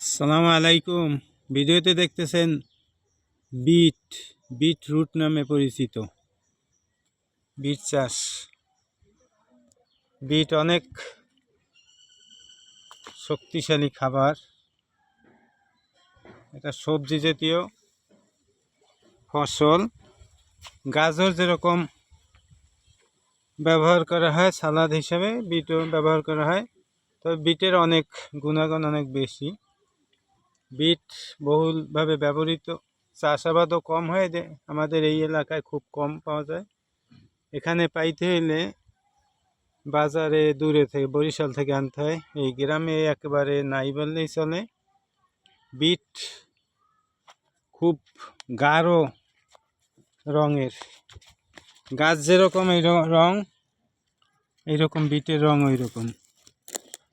সালাম আলাইকুম। ভিডিওতে দেখতেছেন বিট বিট রুট নামে পরিচিত। বিট চাষ। বিট অনেক শক্তিশালী খাবার। এটা সবজি জাতীয় ফসল। গাজর যেরকম ব্যবহার করা হয়, সালাদ হিসাবে বিটও ব্যবহার করা হয়। তবে বিটের অনেক গুণাগুণ অনেক বেশি। বিট বহুলভাবে ব্যবহৃত। চাষাবাদও কম হয় আমাদের এই এলাকায় খুব কম পাওয়া যায়। এখানে পাইতে হলে বাজারে দূরে থেকে, বরিশাল থেকে আনতে হয়। এই গ্রামে একেবারে নাই বললেই চলে। বিট খুব গাঢ় রঙের। গাছ যেরকম এই রং এইরকম বিটের রং ওই রকম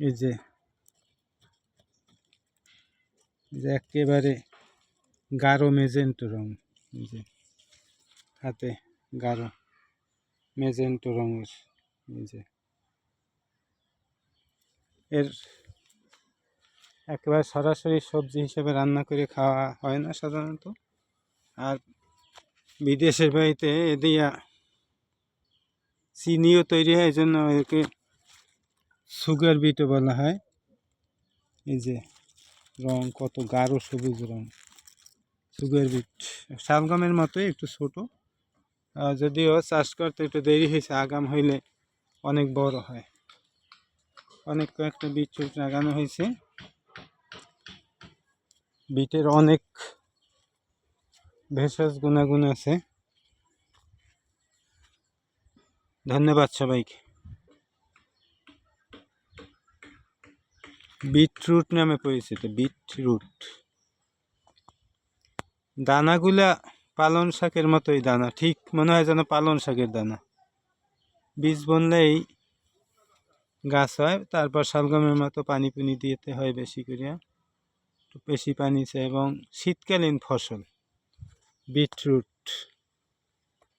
এই যে এই যে একেবারে গাঢ় মেজেন্টো রং যে হাতে গাঢ় মেজেন্টো রঙের যে। এর একেবারে সরাসরি সবজি হিসেবে রান্না করে খাওয়া হয় না সাধারণত। আর বিদেশের বাড়িতে এ দিয়া চিনিও তৈরি হয় এই জন্য একে সুগার বিটও বলা হয়। এই যে রং, কত গাঢ় সবুজ রং। সুগার বিট শালগমের মতোই একটু ছোট। যদিও চাষ করতে একটু দেরি হয়েছে, আগাম হইলে অনেক বড় হয়। অনেক কয়েকটা বিট লাগানো হয়েছে। বিটের অনেক ভেষজ গুণাগুণ আছে। ধন্যবাদ সবাইকে। বিটরুট নামে পরিচিত, বিটরুট। দানাগুলা পালন শাকের মতোই দানা, ঠিক মনে হয় যেন পালন শাকের দানা। বীজ বুনলেই গাছ হয়, তারপর শালগমের মতো পানি পুনি দিতে হয় বেশি করে একটু বেশি পানি চাই এবং শীতকালীন ফসল, বিটরুট।